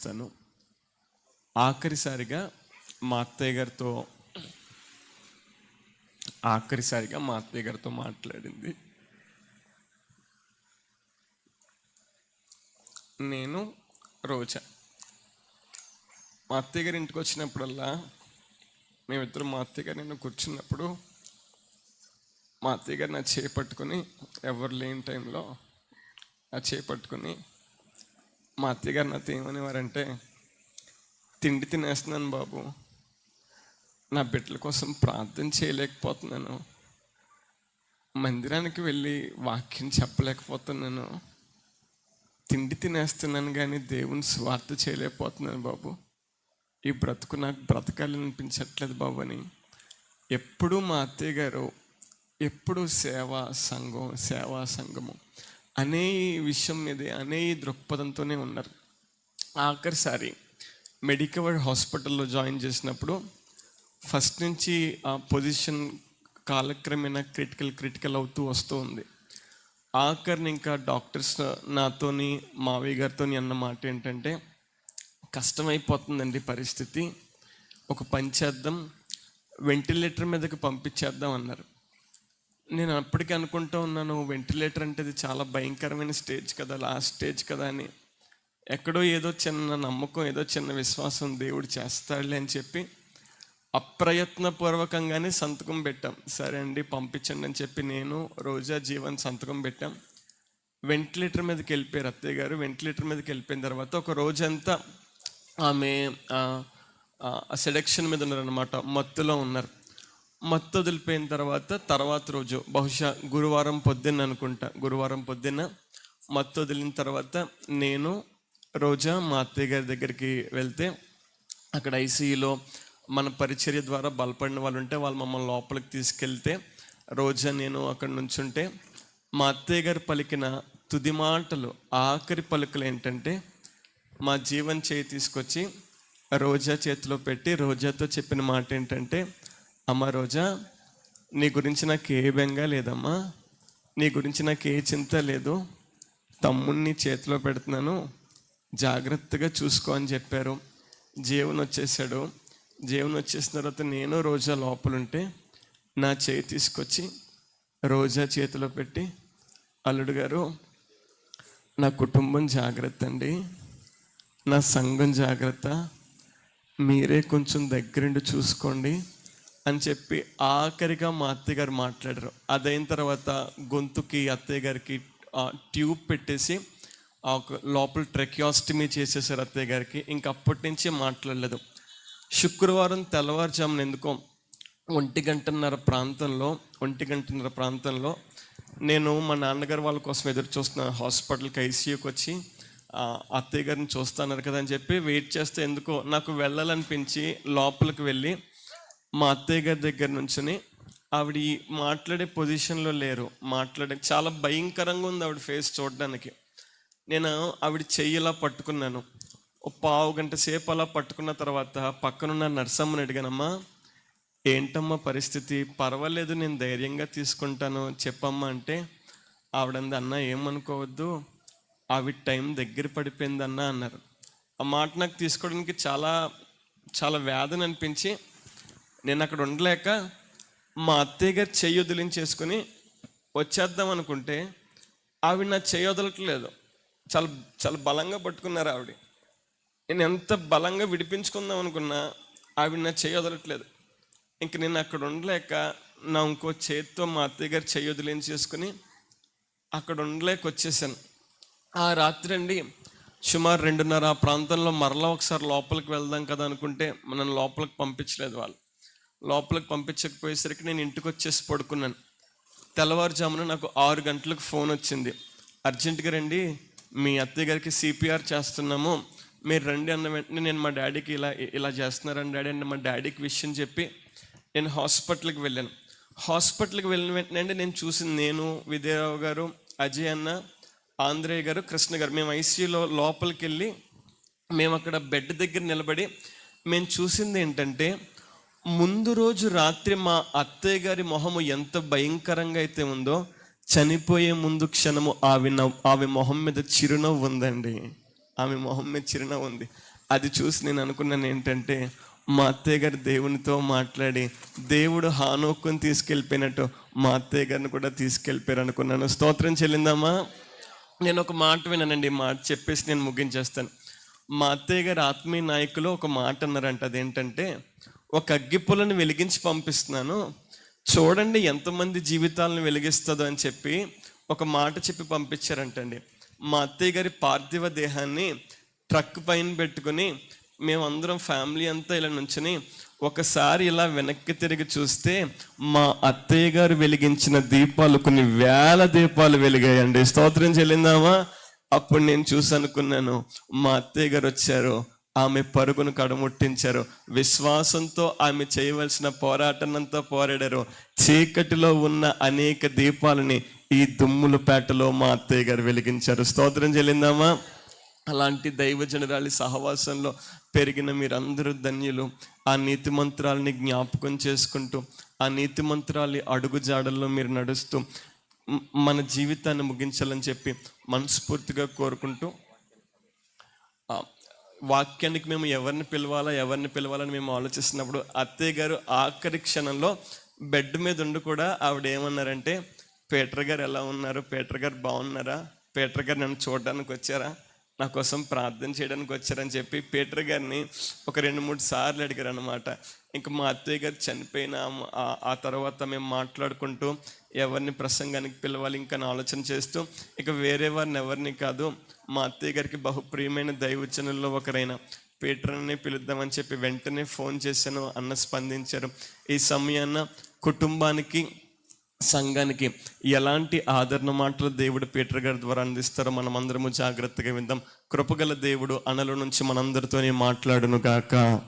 చేస్తాను. ఆఖరిసారిగా మా అత్తయ్య గారితో ఆఖరిసారిగా మా అత్తయ్య గారితో మాట్లాడింది. నేను రోజా. మా అత్తయ్య గారి ఇంటికి వచ్చినప్పుడల్లా మేమిద్దరం మా అత్తయ్య గారు నేను కూర్చున్నప్పుడు మా అత్తయ్య గారు నా చేపట్టుకుని ఎవరు లేని టైంలో నా చేపట్టుకుని మా అత్తయ్య గారు నాతో ఏమనేవారంటే తిండి తినేస్తున్నాను బాబు. నా బిడ్డల కోసం ప్రార్థన చేయలేకపోతున్నాను. మందిరానికి వెళ్ళి వాక్యం చెప్పలేకపోతున్నాను. తిండి తినేస్తున్నాను కానీ దేవుని స్వార్థ చేయలేకపోతున్నాను బాబు. ఈ బ్రతుకు నాకు బ్రతకాలనిపించట్లేదు బాబు అని. ఎప్పుడూ మా అత్తయ్య గారు ఎప్పుడు సేవా సంఘం సేవా సంఘము అనే విషయం మీద అనే దృక్పథంతోనే ఉన్నారు. ఆఖరిసారి మెడికవర్ హాస్పిటల్లో జాయిన్ చేసినప్పుడు ఫస్ట్ నుంచి ఆ పొజిషన్ కాలక్రమేణా క్రిటికల్ క్రిటికల్ అవుతూ వస్తూ ఉంది. ఆఖరిని ఇంకా డాక్టర్స్ నాతోని మావయ్య గారితోని అన్న మాట ఏంటంటే కష్టమైపోతుందండి పరిస్థితి. ఒక పని చేద్దాం వెంటిలేటర్ మీదకి పంపించేద్దాం అన్నారు. నేను అప్పటికి అనుకుంటూ ఉన్నాను వెంటిలేటర్ అంటే ఇది చాలా భయంకరమైన స్టేజ్ కదా లాస్ట్ స్టేజ్ కదా అని. ఎక్కడో ఏదో చిన్న నమ్మకం ఏదో చిన్న విశ్వాసం దేవుడు చేస్తాడులే అని చెప్పి అప్రయత్నపూర్వకంగానే సంతకం పెట్టాం. సరే అండి పంపించండి అని చెప్పి నేను రోజా జీవన్ సంతకం పెట్టాం. వెంటిలేటర్ మీదకి వెళ్ళిపోయారు అత్తయ్య గారు. వెంటిలేటర్ మీదకి వెళ్ళిపోయిన తర్వాత ఒక రోజంతా ఆమె సెడక్షన్ మీద ఉన్నారనమాట మత్తులో ఉన్నారు. మత్తు వదిలిపోయిన తర్వాత తర్వాత రోజు బహుశా గురువారం పొద్దున్న అనుకుంటా గురువారం పొద్దున్న మత్తు వదిలిన తర్వాత నేను రోజా మా అత్తయ్య గారి దగ్గరికి వెళ్తే అక్కడ ఐసీయూలో మన పరిచర్య ద్వారా బలపడిన వాళ్ళు ఉంటే వాళ్ళు మమ్మల్ని లోపలికి తీసుకెళ్తే రోజా నేను అక్కడ నుంచుంటే మా అత్తయ్య గారు పలికిన తుది మాటలు ఆఖరి పలుకులు ఏంటంటే మా జీవన్ చేయి తీసుకొచ్చి రోజా చేతిలో పెట్టి రోజాతో చెప్పిన మాట ఏంటంటే అమ్మ రోజా నీ గురించి నాకు ఏ బెంగ లేదమ్మా. నీ గురించి నాకు ఏ చింత లేదు. తమ్ముణ్ణి చేతిలో పెడుతున్నాను. జాగ్రత్తగా చూసుకో అని చెప్పారు. జీవన్ వచ్చేసాడు జీవన్ వచ్చేసిన తర్వాత నేను రోజా లోపలుంటే నా చేయి తీసుకొచ్చి రోజా చేతిలో పెట్టి అల్లుడు గారు నా కుటుంబం జాగ్రత్త అండి. నా సంఘం జాగ్రత్త. మీరే కొంచెం దగ్గరుండి చూసుకోండి. అని చెప్పి ఆఖరిగా మా అత్తయ్య గారు మాట్లాడారు. అదైన తర్వాత గొంతుకి అత్తయ్య గారికి ట్యూబ్ పెట్టేసి ఆ ఒక లోపల ట్రెక్యాస్టమీ చేసేసారు అత్తయ్య గారికి ఇంక అప్పటి నుంచి మాట్లాడలేదు. శుక్రవారం తెల్లవారుజామున ఎందుకో ఒంటి గంటన్నర ప్రాంతంలో ఒంటి గంటన్నర ప్రాంతంలో నేను మా నాన్నగారు వాళ్ళ కోసం ఎదురు చూస్తున్నాను హాస్పిటల్కి ఐసీయూకి వచ్చి అత్తయ్య గారిని చూస్తున్నారు కదా అని చెప్పి వెయిట్ చేస్తే ఎందుకో నాకు వెళ్ళాలనిపించి లోపలికి వెళ్ళి మా అత్తయ్య గారి దగ్గర నుంచుని ఆవిడ ఈ మాట్లాడే పొజిషన్లో లేరు. మాట్లాడే చాలా భయంకరంగా ఉంది ఆవిడ ఫేస్ చూడడానికి. నేను ఆవిడ చెయ్యిలా పట్టుకున్నాను. ఒక పావు గంట సేపు అలా పట్టుకున్న తర్వాత పక్కనున్న నర్సమ్మని అడిగానమ్మా ఏంటమ్మా పరిస్థితి? పర్వాలేదు నేను ధైర్యంగా తీసుకుంటాను. చెప్పమ్మా అంటే ఆవిడంది అన్న ఏమనుకోవద్దు. ఆవిడ టైం దగ్గర పడిపోయిందన్న అన్నారు. ఆ మాట నాకు తీసుకోవడానికి చాలా చాలా వేదన అనిపించి నేను అక్కడ ఉండలేక మా అత్తయ్య గారు చెయ్యి వచ్చేద్దాం అనుకుంటే ఆవిడ నా చేయొదలట్లేదు చాలా చాలా బలంగా పట్టుకున్నారు ఆవిడ. నేను ఎంత బలంగా విడిపించుకుందాం అనుకున్నా ఆవిడ నా చెయ్యి వదలట్లేదు. ఇంక నేను అక్కడ ఉండలేక నా ఇంకో చేతితో మా అత్తయ్య గారు చెయ్యి అక్కడ ఉండలేక వచ్చేసాను. ఆ రాత్రి అండి సుమారు రెండున్నర ఆ ప్రాంతంలో మరలా ఒకసారి లోపలికి వెళ్దాం కదా అనుకుంటే మనం లోపలికి పంపించలేదు వాళ్ళు. లోపలికి పంపించకపోయేసరికి నేను ఇంటికి వచ్చేసి పడుకున్నాను. తెల్లవారుజామున నాకు ఆరు గంటలకు ఫోన్ వచ్చింది. అర్జెంటుగా రండి మీ అత్తయ్య గారికి సిపిఆర్ చేస్తున్నాము. మీరు రండి అన్న వెంటనే నేను మా డాడీకి ఇలా ఇలా చేస్తున్నారని డాడీ అని మా డాడీకి విషయం చెప్పి నేను హాస్పిటల్కి వెళ్ళాను. హాస్పిటల్కి వెళ్ళిన వెంటనే అండి నేను చూసింది నేను విజయరావు గారు అజయ్ అన్న ఆంధ్రేయ గారు కృష్ణ గారు. మేము ఐసీయూలో లోపలికి వెళ్ళి మేము అక్కడ బెడ్ దగ్గర నిలబడి మేము చూసింది ఏంటంటే ముందు రోజు రాత్రి మా అత్తయ్య గారి మొహము ఎంత భయంకరంగా అయితే ఉందో చనిపోయే ముందు క్షణము ఆమె నవ్వు మొహం మీద చిరునవ్వు ఉందండి. ఆమె మొహం మీద చిరునవ్వు ఉంది. అది చూసి నేను అనుకున్నాను ఏంటంటే మా అత్తయ్య గారు దేవునితో మాట్లాడి దేవుడు హానోక్కుని తీసుకెళ్ళిపోయినట్టు మా అత్తయ్య గారిని కూడా తీసుకెళ్ళిపోయారు అనుకున్నాను. స్తోత్రం చెల్లిందామా? నేను ఒక మాట విన్నానండి మాట చెప్పేసి నేను ముగించేస్తాను. మా అత్తయ్య గారు ఆత్మీయ నాయకులు ఒక మాట అన్నారంట అదేంటంటే ఒక అగ్గిపులను వెలిగించి పంపిస్తున్నాను. చూడండి ఎంతమంది జీవితాలను వెలిగిస్తుందో అని చెప్పి ఒక మాట చెప్పి పంపించారంటండి. మా అత్తయ్య గారి పార్థివ దేహాన్ని ట్రక్ పైన పెట్టుకుని మేమందరం ఫ్యామిలీ అంతా ఇలా నుంచుని ఒకసారి ఇలా వెనక్కి తిరిగి చూస్తే మా అత్తయ్య గారు వెలిగించిన దీపాలు కొన్ని వేల దీపాలు వెలిగాయండి. స్తోత్రం చెల్లిందామా? అప్పుడు నేను చూసి అనుకున్నాను మా అత్తయ్య గారు వచ్చారు. ఆమె పరుగును కడముట్టించారు. విశ్వాసంతో ఆమె చేయవలసిన పోరాటనంతా పోరాడారు. చీకటిలో ఉన్న అనేక దీపాలని ఈ దుమ్ములపేటలో మా అత్తయ్య గారు వెలిగించారు. స్తోత్రం చెల్లిందామా? అలాంటి దైవజనరాలి సహవాసంలో పెరిగిన మీరందరూ ధన్యులు. ఆ నీతి మంత్రాలని జ్ఞాపకం చేసుకుంటూ ఆ నీతి మంత్రాలి అడుగుజాడల్లో మీరు నడుస్తూ మన జీవితాన్ని ముగించాలని చెప్పి మనస్ఫూర్తిగా కోరుకుంటూ వాక్యానికి మేము ఎవరిని పిలవాలా ఎవరిని పిలవాలని మేము ఆలోచిస్తున్నప్పుడు అత్తయ్య గారు ఆఖరి క్షణంలో బెడ్ మీద ఉండి కూడా ఆవిడ ఏమన్నారంటే పేటర్ గారు ఎలా ఉన్నారు? పేటర్ గారు బాగున్నారా? పేటర్ గారు నన్ను చూడడానికి వచ్చారా నా కోసం ప్రార్థన చేయడానికి వచ్చారని చెప్పి పీటర్ గారిని ఒక రెండు మూడు సార్లు అడిగారు అనమాట ఇంకా మా అత్తయ్య గారు చనిపోయిన ఆ- తర్వాత మేము మాట్లాడుకుంటూ ఎవరిని ప్రసంగానికి పిలవాలి ఇంకా అని ఆలోచన చేస్తూ ఇక వేరే వారిని ఎవరిని కాదు మా అత్తయ్య గారికి బహుప్రియమైన దైవచనుల్లో ఒకరైన పీటర్ని పిలుద్దామని చెప్పి వెంటనే ఫోన్ చేశాను అన్న స్పందించారు. ఈ సమయాన కుటుంబానికి సంఘానికి ఎలాంటి ఆదరణ మాటలు దేవుడు పీటర్ గారి ద్వారా అందిస్తారో మనం అందరము జాగ్రత్తగా విందాం. కృపగల దేవుడు అనల నుంచి మనందరితోనే మాట్లాడును గాక.